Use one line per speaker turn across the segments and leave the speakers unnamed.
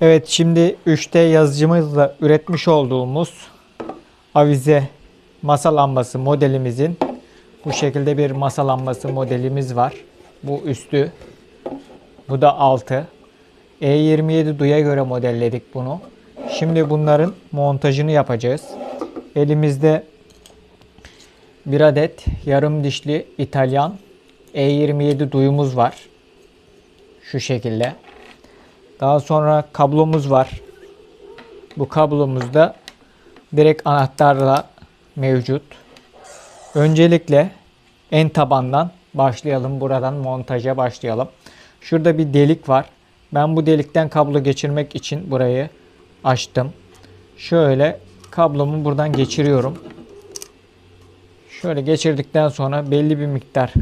Evet şimdi 3D yazıcımızla üretmiş olduğumuz avize masa lambası modelimizin bu şekilde bir masa lambası modelimiz var. Bu üstü. Bu da altı. E27 duya göre modelledik bunu. Şimdi bunların montajını yapacağız. Elimizde bir adet yarım dişli İtalyan E27 duyumuz var. Şu şekilde. Daha sonra kablomuz var. Bu kablomuzda direkt anahtarla mevcut. Öncelikle en tabandan başlayalım. Buradan montaja başlayalım. Şurada bir delik var. Ben bu delikten kablo geçirmek için burayı açtım. Şöyle kablomu buradan geçiriyorum. Şöyle geçirdikten sonra belli bir miktar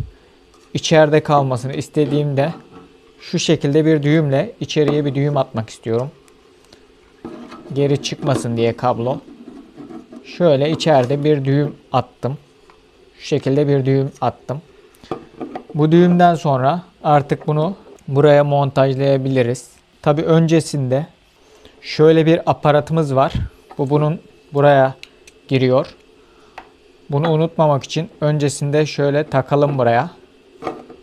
içeride kalmasını istediğimde şu şekilde bir düğümle içeriye bir düğüm atmak istiyorum. Geri çıkmasın diye kablo. Şöyle içeride bir düğüm attım. Şu şekilde bir düğüm attım. Bu düğümden sonra artık bunu buraya montajlayabiliriz. Tabi öncesinde şöyle bir aparatımız var. Bu bunun buraya giriyor. Bunu unutmamak için öncesinde şöyle takalım buraya.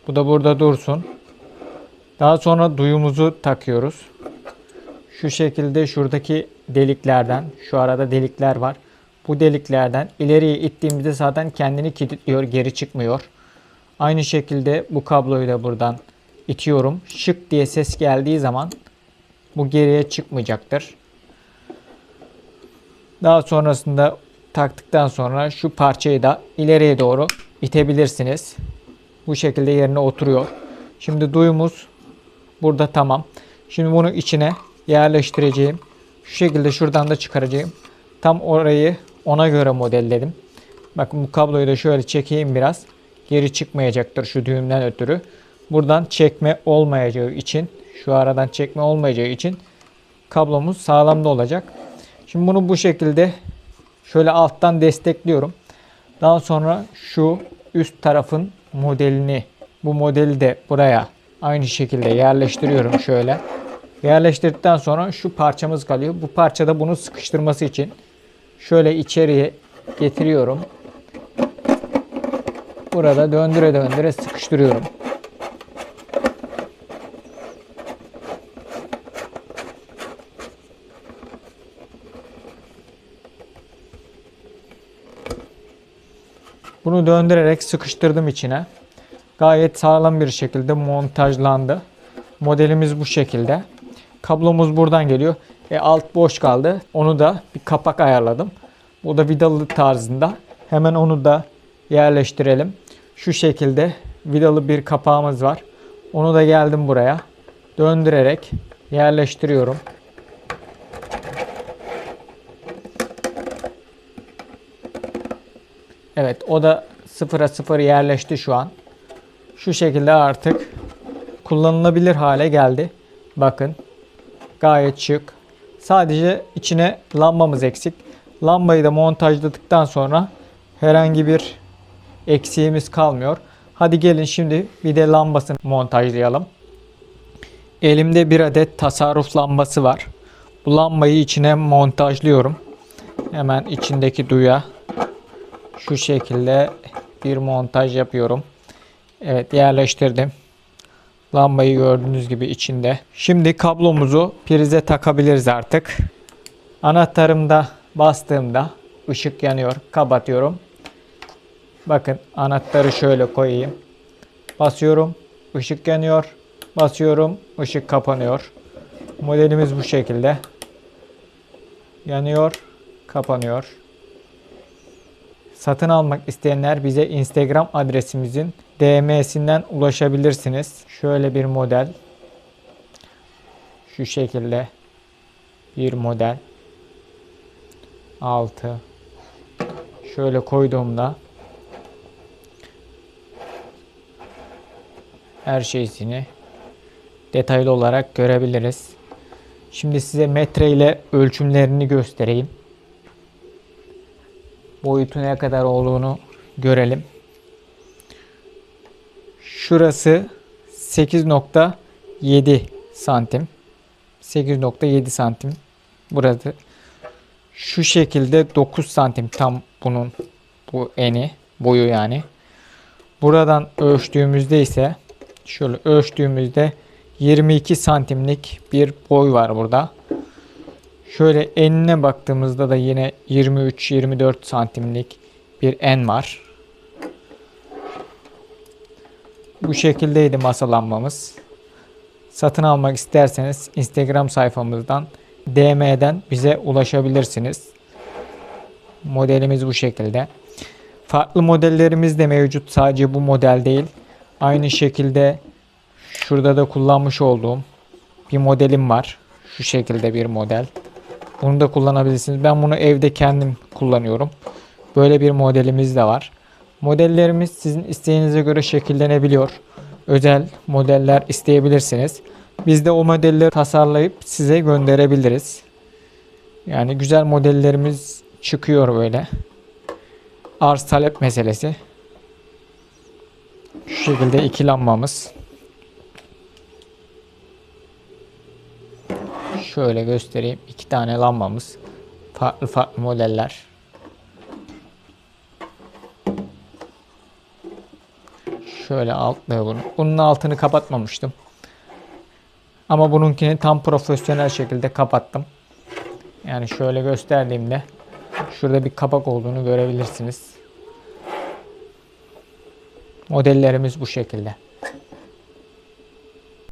Bu da burada dursun. Daha sonra duyumuzu takıyoruz. Şu şekilde şuradaki deliklerden, şu arada delikler var. Bu deliklerden ileriye ittiğimizde zaten kendini kilitliyor, geri çıkmıyor. Aynı şekilde bu kabloyu da buradan itiyorum. Şık diye ses geldiği zaman bu geriye çıkmayacaktır. Daha sonrasında taktıktan sonra şu parçayı da ileriye doğru itebilirsiniz. Bu şekilde yerine oturuyor. Şimdi duyumuz burada tamam. Şimdi bunu içine yerleştireceğim. Şu şekilde şuradan da çıkaracağım. Tam orayı ona göre modelledim. Bakın bu kabloyu da şöyle çekeyim biraz. Geri çıkmayacaktır şu düğümden ötürü. Buradan çekme olmayacağı için şu aradan çekme olmayacağı için kablomuz sağlamda olacak. Şimdi bunu bu şekilde şöyle alttan destekliyorum. Daha sonra şu üst tarafın modelini bu modeli de buraya aynı şekilde yerleştiriyorum şöyle. Yerleştirdikten sonra şu parçamız kalıyor. Bu parçada bunu sıkıştırması için şöyle içeriye getiriyorum. Burada döndüre döndüre sıkıştırıyorum. Bunu döndürerek sıkıştırdım içine. Gayet sağlam bir şekilde montajlandı. Modelimiz bu şekilde. Kablomuz buradan geliyor. E, alt boş kaldı. Onu da bir kapak ayarladım. Bu da vidalı tarzında. Hemen onu da yerleştirelim. Şu şekilde vidalı bir kapağımız var. Onu da geldim buraya. Döndürerek yerleştiriyorum. Evet o da sıfıra sıfır yerleşti şu an. Şu şekilde artık kullanılabilir hale geldi. Bakın gayet şık. Sadece içine lambamız eksik. Lambayı da montajladıktan sonra herhangi bir eksiğimiz kalmıyor. Hadi gelin şimdi bir de lambasını montajlayalım. Elimde bir adet tasarruf lambası var. Bu lambayı içine montajlıyorum. Hemen içindeki duya şu şekilde bir montaj yapıyorum. Evet yerleştirdim. Lambayı gördüğünüz gibi içinde. Şimdi kablomuzu prize takabiliriz artık. Anahtarımda bastığımda ışık yanıyor. Kapatıyorum. Bakın anahtarı şöyle koyayım. Basıyorum. ışık yanıyor. Basıyorum. ışık kapanıyor. Modelimiz bu şekilde. Yanıyor. Kapanıyor. Satın almak isteyenler bize Instagram adresimizin DM'sinden ulaşabilirsiniz. Şöyle bir model. Şu şekilde bir model. 6 Şöyle koyduğumda her şeysini detaylı olarak görebiliriz. Şimdi size metre ile ölçümlerini göstereyim. Boyutu ne kadar olduğunu görelim. Şurası 8.7 santim. 8.7 santim. Burada şu şekilde 9 santim tam bunun bu eni boyu yani. Buradan ölçtüğümüzde ise şöyle ölçtüğümüzde 22 santimlik bir boy var burada. Şöyle enine baktığımızda da yine 23-24 santimlik bir en var. Bu şekildeydi masa lambamız. Satın almak isterseniz Instagram sayfamızdan DM'den bize ulaşabilirsiniz. Modelimiz bu şekilde. Farklı modellerimiz de mevcut. Sadece bu model değil. Aynı şekilde şurada da kullanmış olduğum bir modelim var. Şu şekilde bir model. Bunu da kullanabilirsiniz. Ben bunu evde kendim kullanıyorum. Böyle bir modelimiz de var. Modellerimiz sizin isteğinize göre şekillenebiliyor. Özel modeller isteyebilirsiniz. Biz de o modelleri tasarlayıp size gönderebiliriz. Yani güzel modellerimiz çıkıyor böyle. Arz talep meselesi. Şu şekilde iki lambamız. Şöyle göstereyim. iki tane lambamız. Farklı farklı modeller. Şöyle altlığı bunu. Bunun altını kapatmamıştım. Ama bununkini tam profesyonel şekilde kapattım. Yani şöyle gösterdiğimde şurada bir kapak olduğunu görebilirsiniz. Modellerimiz bu şekilde.